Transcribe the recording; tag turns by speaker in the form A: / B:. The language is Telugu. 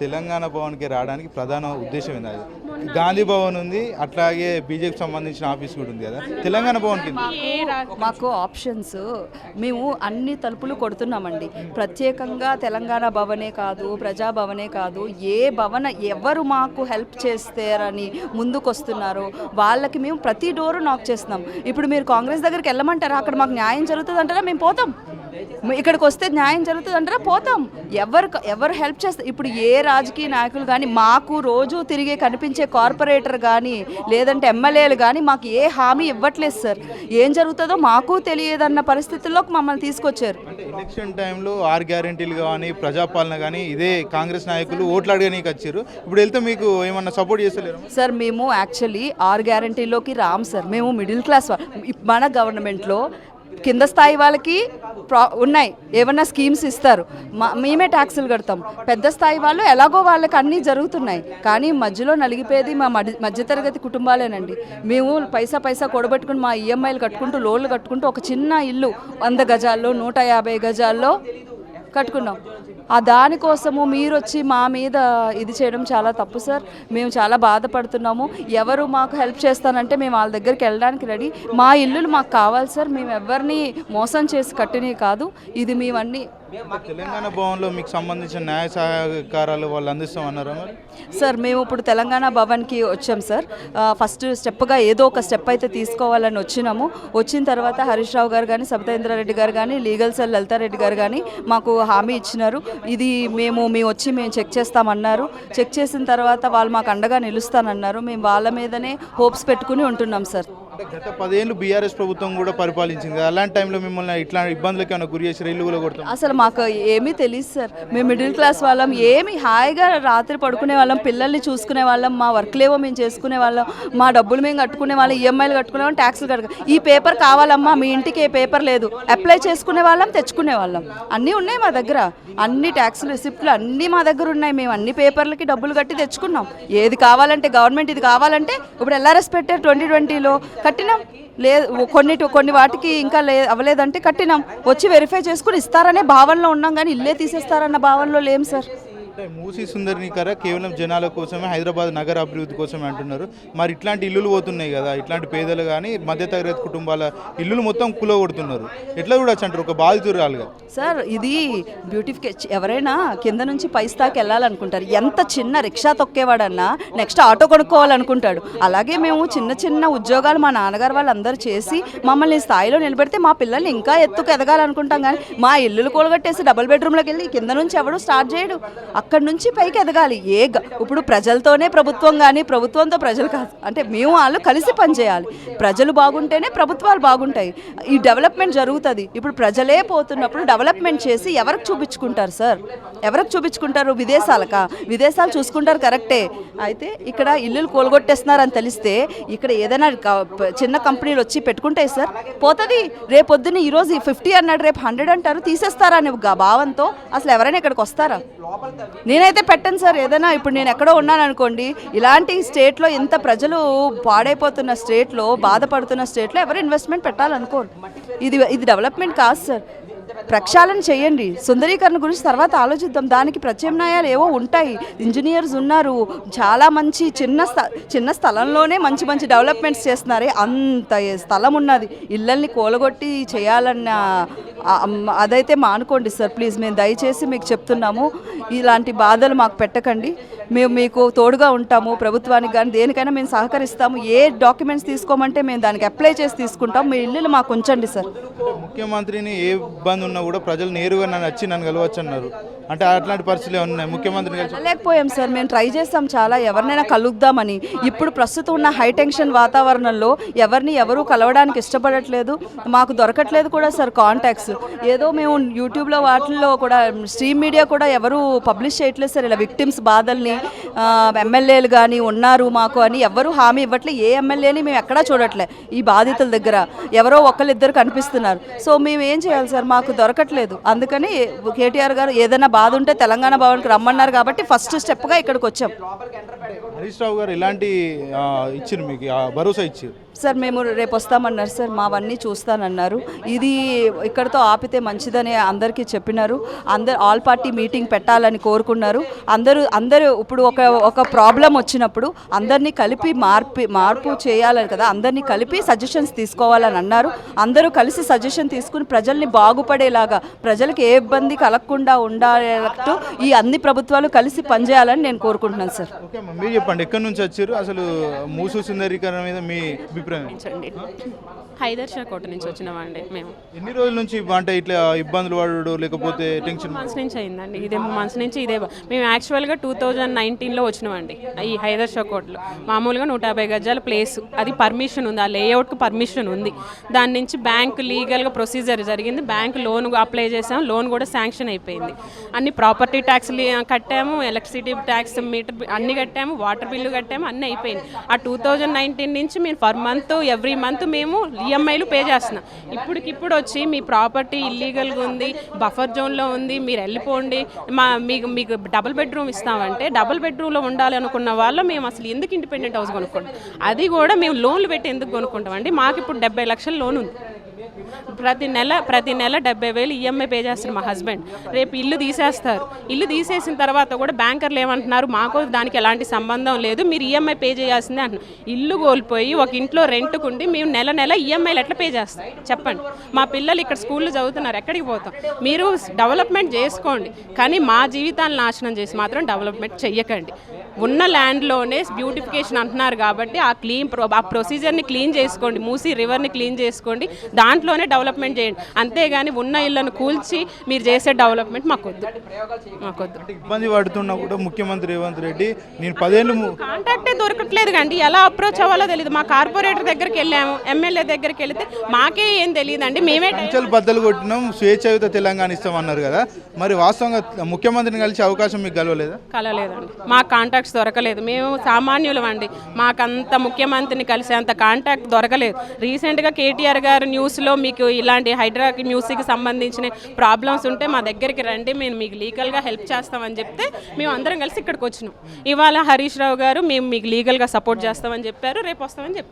A: తెలంగాణ భవన్కి రావడానికి ప్రధాన ఉద్దేశం ఏంది అది? గాంధీ భవన్ ఉంది అట్లాగే బీజేపీ సంబంధించిన ఆఫీస్ కూడా ఉంది కదా. తెలంగాణ భవన్కి
B: మాకు ఆప్షన్స్. మేము అన్ని తలుపులు కొడుతున్నామండి. ప్రత్యేకంగా తెలంగాణ భవనే కాదు ప్రజాభవనే కాదు ఏ భవన ఎవరు మాకు హెల్ప్ చేస్తారని ముందుకొస్తున్నారో. వాళ్ళకి మేము ప్రతి డోరు నాక్ చేస్తున్నాం. ఇప్పుడు మీరు కాంగ్రెస్ దగ్గరికి వెళ్ళమంటారా? అక్కడ మాకు న్యాయం జరుగుతుంది అంటారా మేము పోతాం. ఇక్కడికి వస్తే న్యాయం జరుగుతుంది అంటారా? పోతాం. ఎవరు ఎవరు హెల్ప్ చేస్తారు ఇప్పుడు ఏ రాజకీయ నాయకులు కానీ మాకు రోజు తిరిగే కనిపించే కార్పొరేటర్ కానీ లేదంటే ఎమ్మెల్యేలు కానీ మాకు ఏ హామీ ఇవ్వట్లేదు సార్. ఏం జరుగుతుందో మాకు తెలియదన్న పరిస్థితుల్లోకి మమ్మల్ని తీసుకొచ్చారు.
A: ఎలక్షన్ టైంలో ఆరు గ్యారెంటీలు కానీ ప్రజాపాలన కానీ ఇదే కాంగ్రెస్ నాయకులు ఓట్లు అడగనీకి వచ్చారు ఇప్పుడు వెళ్తే మీకు ఏమన్నా సపోర్ట్ చేస్తలేరు?
B: సార్ మేము యాక్చువల్లీ ఆర్ గ్యారంటీలోకి రామ్ సార్. మేము మిడిల్ క్లాస్ మన గవర్నమెంట్లో కింద స్థాయి వాళ్ళకి ప్రా ఉన్నాయి. ఏమన్నా స్కీమ్స్ ఇస్తారు. మా- మేమే ట్యాక్సులు కడతాం. పెద్ద స్థాయి వాళ్ళు ఎలాగో వాళ్ళకి అన్నీ జరుగుతున్నాయి. కానీ మధ్యలో నలిగిపోయేది మా మధ్యతరగతి కుటుంబాలేనండి. మేము పైసా పైసా కూడబెట్టుకుని మా ఈఎంఐలు కట్టుకుంటూ లోన్లు కట్టుకుంటూ ఒక చిన్న ఇల్లు వంద గజాల్లో నూట యాభై గజాల్లో కట్టుకున్నాం. ఆ దానికోసము మీరు వచ్చి మా మీద ఇది చేయడం చాలా తప్పు సార్. మేము చాలా బాధపడుతున్నాము. ఎవరు మాకు హెల్ప్ చేస్తానంటే మేము వాళ్ళ దగ్గరికి వెళ్ళడానికి రెడీ. మా ఇల్లులు మాకు కావాలి సార్. మేము ఎవరిని మోసం చేసి కట్టినవి కాదు. ఇది మేమన్నీ
A: తెలంగాణ భవన్లో మీకు సంబంధించిన న్యాయ సహకారాలు వాళ్ళు అందిస్తామన్నారా
B: సార్ మేము ఇప్పుడు తెలంగాణ భవన్కి వచ్చాం సార్. ఫస్ట్ స్టెప్గా ఏదో ఒక స్టెప్ అయితే తీసుకోవాలని వచ్చినాము. వచ్చిన తర్వాత హరీష్ రావు గారు కానీ సబితేంద్రారెడ్డి గారు కానీ లీగల్ సెల్ లలితారెడ్డి గారు కానీ మాకు హామీ ఇచ్చినారు. ఇది మేము మేము వచ్చి మేము చెక్ చేస్తామన్నారు. చెక్ చేసిన తర్వాత వాళ్ళు మాకు అండగా నిలుస్తానన్నారు. మేము వాళ్ళ మీదనే హోప్స్ పెట్టుకుని ఉంటున్నాం సార్.
A: అంటే గత పదేళ్ళు బీఆర్ఎస్ ప్రభుత్వం కూడా పరిపాలించింది. అలాంటి టైంలో మిమ్మల్ని ఇట్లా ఇబ్బందులకి ఏమైనా గురి చేసి ఇల్లు కూడా కొడతాం?
B: అసలు మాకు ఏమీ తెలియదు సార్. మేము మిడిల్ క్లాస్ వాళ్ళం. ఏమి హాయిగా రాత్రి పడుకునే వాళ్ళం పిల్లల్ని చూసుకునే వాళ్ళం మా వర్క్లేవో మేము చేసుకునే వాళ్ళం మా డబ్బులు మేము కట్టుకునే వాళ్ళం ఈఎంఐలు కట్టుకునే వాళ్ళం ట్యాక్స్లు కట్టుకు ఈ పేపర్ కావాలమ్మా మీ ఇంటికి ఏ పేపర్ లేదు. అప్లై చేసుకునే వాళ్ళం తెచ్చుకునే వాళ్ళం. అన్నీ ఉన్నాయి మా దగ్గర. అన్ని ట్యాక్స్లు రిసిప్ట్లు అన్నీ మా దగ్గర ఉన్నాయి. మేము అన్ని పేపర్లకి డబ్బులు కట్టి తెచ్చుకున్నాం. ఏది కావాలంటే గవర్నమెంట్ ఇది కావాలంటే ఇప్పుడు ఎల్ఆర్ఎస్ పెట్టారు ట్వంటీ ట్వంటీలో కట్టినాం. లేదు కొన్ని కొన్ని వాటికి ఇంకా లే అవ్వలేదంటే కట్టినాం. వచ్చి వెరిఫై చేసుకుని ఇస్తారనే భావనలో ఉన్నాం కానీ ఇల్లే తీసేస్తారన్న భావనలో లేం సార్.
A: అంటే మూసీ సుందరినికర కేవలం జనాల కోసమే హైదరాబాద్ నగర అభివృద్ధి కోసమే అంటున్నారు. మరి ఇట్లాంటి ఇల్లులు పోతున్నాయి కదా ఇట్లాంటి పేదలు కానీ మధ్యతరగతి కుటుంబాల ఇల్లులు మొత్తం కులగొడుతున్నారు. ఎట్లా చూడొచ్చు అంటారు ఒక బాధితురాలుగా.
B: సార్ ఇది బ్యూటిఫికేషన్ ఎవరైనా కింద నుంచి పైస్తాకి వెళ్ళాలనుకుంటారు. ఎంత చిన్న రిక్షా తొక్కేవాడన్నా నెక్స్ట్ ఆటో కొనుక్కోవాలనుకుంటాడు. అలాగే మేము చిన్న చిన్న ఉద్యోగాలు మా నాన్నగారు వాళ్ళందరూ చేసి మమ్మల్ని స్థాయిలో నిలబెడితే మా పిల్లల్ని ఇంకా ఎత్తుకు ఎదగాలనుకుంటాం. కానీ మా ఇల్లులు కూలగట్టేసి డబుల్ బెడ్రూమ్లోకి వెళ్ళి కింద నుంచి ఎవడు స్టార్ట్ చేయడు. అక్కడి నుంచి పైకి ఎదగాలి. ఏ గ- ఇప్పుడు ప్రజలతోనే ప్రభుత్వం కానీ ప్రభుత్వంతో ప్రజలు కాదు. అంటే మేము వాళ్ళు కలిసి పనిచేయాలి ప్రజలు బాగుంటేనే ప్రభుత్వాలు బాగుంటాయి. ఈ డెవలప్మెంట్ జరుగుతుంది. ఇప్పుడు ప్రజలే పోతున్నప్పుడు డెవలప్మెంట్ చేసి ఎవరికి చూపించుకుంటారు సార్? ఎవరికి చూపించుకుంటారు విదేశాలకా? విదేశాలు చూసుకుంటారు కరెక్టే. అయితే ఇక్కడ ఇల్లులు కోలుగొట్టేస్తున్నారని తెలిస్తే ఇక్కడ ఏదైనా క- చిన్న కంపెనీలు వచ్చి పెట్టుకుంటాయి సార్. పోతుంది. రేపొద్దున ఈరోజు ఫిఫ్టీ అన్నాడు రేపు హండ్రెడ్ అంటారు తీసేస్తారా అనే భావంతో అసలు ఎవరైనా ఇక్కడికి వస్తారా? నేనైతే పెట్టను సార్ ఏదైనా ఇప్పుడు నేను ఎక్కడో ఉన్నాను అనుకోండి ఇలాంటి స్టేట్లో ఇంత ప్రజలు పాడైపోతున్న స్టేట్లో బాధపడుతున్న స్టేట్లో ఎవరు ఇన్వెస్ట్మెంట్ పెట్టాలనుకోరు. ఇది ఇది డెవలప్మెంట్ కాదు సార్. ప్రక్షాళన చేయండి. సుందరీకరణ గురించి తర్వాత ఆలోచిద్దాం. దానికి ప్రత్యామ్నాయాలు ఏవో ఉంటాయి. ఇంజనీర్స్ ఉన్నారు. చాలా మంచి చిన్న స్థ చిన్న స్థలంలోనే మంచి మంచి డెవలప్మెంట్స్ చేస్తున్నారే. అంత స్థలం ఉన్నది. ఇళ్ళల్ని కూలగొట్టి చేయాలన్న అదైతే మానుకోండి సార్ ప్లీజ్. మేము దయచేసి మీకు చెప్తున్నాము. ఇలాంటి బాధలు మాకు పెట్టకండి. మేము మీకు తోడుగా ఉంటాము ప్రభుత్వానికి కానీ దేనికైనా మేము సహకరిస్తాము. ఏ డాక్యుమెంట్స్ తీసుకోమంటే మేము దానికి అప్లై చేసి తీసుకుంటాం. మీ ఇల్లులు మాకు ఉంచండి సార్.
A: ముఖ్యమంత్రిని ఏ ఇబ్బంది ఉన్నా కూడా ప్రజలు నేరుగా నన్ను వచ్చి నన్ను కలవచ్చు అన్నారు అంటే అట్లాంటి పరిస్థితులు ఉన్నాయి? ముఖ్యమంత్రిని కలిసి
B: లేకపోయాం సార్. మేము ట్రై చేస్తాం చాలా. ఎవరినైనా కలుద్దామని. ఇప్పుడు ప్రస్తుతం ఉన్న హై టెన్షన్ వాతావరణంలో ఎవరిని ఎవరు కలవడానికి ఇష్టపడట్లేదు. మాకు దొరకట్లేదు కూడా సార్ కాంటాక్ట్స్. ఏదో మేము యూట్యూబ్లో వాటిల్లో కూడా స్ట్రీమ్ మీడియా కూడా ఎవరు పబ్లిష్ చేయట్లేదు సార్. ఇలా విక్టిమ్స్ బాధల్ని ఎమ్మెల్యేలు కానీ ఉన్నారు మాకు అని ఎవరు హామీ ఇవ్వట్లే. ఏ ఎమ్మెల్యేని మేము ఎక్కడా చూడట్లే ఈ బాధితుల దగ్గర. ఎవరో ఒకళ్ళిద్దరు కనిపిస్తున్నారు. సో మేము ఏం చేయాలి సార్? మాకు దొరకట్లేదు. అందుకని కేటీఆర్ గారు ఏదైనా బాధ ఉంటే తెలంగాణ భవన్కి రమ్మన్నారు కాబట్టి ఫస్ట్ స్టెప్గా ఇక్కడికి వచ్చాం.
A: హరీష్ రావు గారు ఇలాంటి ఆ, మీకు భరోసా ఇచ్చారు
B: సార్ మేము రేపు వస్తామన్నారు సార్ మావన్నీ చూస్తానన్నారు. ఇది ఇక్కడతో ఆపితే మంచిదని అందరికీ చెప్పినారు. అందరు ఆల్ పార్టీ మీటింగ్ పెట్టాలని కోరుకున్నారు. అందరూ అందరూ ఇప్పుడు ఒక ఒక ప్రాబ్లం వచ్చినప్పుడు అందరినీ కలిపి మార్పి మార్పు చేయాలని కదా అందరినీ కలిపి సజెషన్స్ తీసుకోవాలని అన్నారు. అందరూ కలిసి సజెషన్ తీసుకుని ప్రజల్ని బాగుపడేలాగా ప్రజలకు ఏ ఇబ్బంది కలగకుండా ఉండాలంటూ ఈ అన్ని ప్రభుత్వాలు కలిసి పనిచేయాలని నేను కోరుకుంటున్నాను సార్.
A: మీరు చెప్పండి ఎక్కడి నుంచి వచ్చారు? అసలు మూసు సుందరీకరణ మీద మీ అభిప్రాయం
C: హైదర్ షా కోట నుంచి వచ్చినామండి మేము.
A: ఎన్ని రోజుల నుంచి అంటే ఇట్లా ఇబ్బందులు పడడు లేకపోతే టెన్షన్
C: మంత్స్ నుంచి అయిందండి. ఇదే మంత్స్ నుంచి ఇదే మేము యాక్చువల్గా టూ థౌజండ్ నైన్టీన్లో వచ్చినామండి ఈ హైదర్ షా కోటలో. మామూలుగా నూట యాభై గజాల ప్లేస్ అది పర్మిషన్ ఉంది. ఆ లేఅవుట్కి పర్మిషన్ ఉంది. దాని నుంచి బ్యాంక్ లీగల్గా ప్రొసీజర్ జరిగింది. బ్యాంక్ లోన్ అప్లై చేసాం. లోన్ కూడా శాంక్షన్ అయిపోయింది. అన్ని ప్రాపర్టీ ట్యాక్స్ కట్టాము. ఎలక్ట్రిసిటీ ట్యాక్స్ మీటర్ అన్ని కట్టాము. వాటర్ బిల్లు కట్టాము. అన్నీ అయిపోయింది. ఆ టూ థౌజండ్ నైన్టీన్ నుంచి మేము ఫర్ మంత్ ఎవ్రీ మంత్ మేము ఈఎంఐలు పే చేస్తున్నాం. ఇప్పటికిప్పుడు వచ్చి మీ ప్రాపర్టీ ఇల్లీగల్గా ఉంది బఫర్ జోన్లో ఉంది మీరు వెళ్ళిపోండి. మా మీకు మీకు డబుల్ బెడ్రూమ్ ఇస్తామంటే డబుల్ బెడ్రూమ్లో ఉండాలి అనుకున్న వాళ్ళు మేము అసలు ఎందుకు ఇండిపెండెంట్ హౌస్ కొనుక్కుంటాం అది కూడా మేము లోన్లు పెట్టి ఎందుకు కొనుక్కుంటాం అండి? మాకు ఇప్పుడు డెబ్బై లక్షల లోన్ ఉంది. ప్రతి నెల ప్రతి నెల డెబ్బై వేలు ఈఎంఐ పే చేస్తారు మా హస్బెండ్. రేపు ఇల్లు తీసేస్తారు. ఇల్లు తీసేసిన తర్వాత కూడా బ్యాంకర్లు ఏమంటున్నారు మాకు దానికి ఎలాంటి సంబంధం లేదు మీరు ఈఎంఐ పే చేయాల్సిందే అంటున్నారు. ఇల్లు కోల్పోయి ఒక ఇంట్లో రెంట్కుండి మేము నెల నెల ఈఎంఐలు ఎట్లా పే చేస్తాం. చెప్పండి. మా పిల్లలు ఇక్కడ స్కూల్లో చదువుతున్నారు ఎక్కడికి పోతాం? మీరు డెవలప్మెంట్ చేసుకోండి కానీ మా జీవితాన్ని నాశనం చేసి మాత్రం డెవలప్మెంట్ చెయ్యకండి. ఉన్న ల్యాండ్లోనే బ్యూటిఫికేషన్ అంటున్నారు కాబట్టి ఆ క్లీన్ ఆ ప్రొసీజర్ని క్లీన్ చేసుకోండి మూసి రివర్ని క్లీన్ చేసుకోండి దాంట్లోనే డెవలప్మెంట్ చేయండి. అంతేగాని ఉన్న ఇళ్ళను కూల్చి మీరు చేసే డెవలప్మెంట్ మాకొద్దు. మాకొద్దు.
A: ఇబ్బంది పడుతున్నా కూడా ముఖ్యమంత్రి రేవంత్ రెడ్డి నేను పదేళ్ళు ము-
C: కాంటాక్టే దొరకట్లేదు కండి. ఎలా అప్రోచ్ అవ్వాలో తెలియదు మా కార్పొరేటర్ దగ్గరికి వెళ్ళాము ఎమ్మెల్యే దగ్గరికి వెళితే మాకే ఏం తెలియదండి. మేమే
A: పంచలు బద్దలు కొట్టినాం స్వేచ్ఛయుత తెలంగాణ ఇస్తామన్నారు కదా. మరి వాస్తవంగా ముఖ్యమంత్రిని కలిసే అవకాశం మీకు కలవలేదా?
C: కలలేదండి మా కాంటాక్ట్స్ దొరకలేదు. మేము సామాన్యులం అండి. మాకంత ముఖ్యమంత్రిని కలిసేంత కాంటాక్ట్ దొరకలేదు. రీసెంట్గా కేటీఆర్ గారు న్యూస్లో మీకు ఇలాంటి హైడ్రా మ్యూజిక్కి సంబంధించిన ప్రాబ్లమ్స్ ఉంటే మా దగ్గరికి రండి మేము మీకు లీగల్గా హెల్ప్ చేస్తామని చెప్తే మేము అందరం కలిసి ఇక్కడికి వచ్చినాం. ఇవాళ హరీష్ రావు గారు మేము మీకు లీగల్గా సపోర్ట్ చేస్తామని చెప్పారు రేపు వస్తామని చెప్పారు.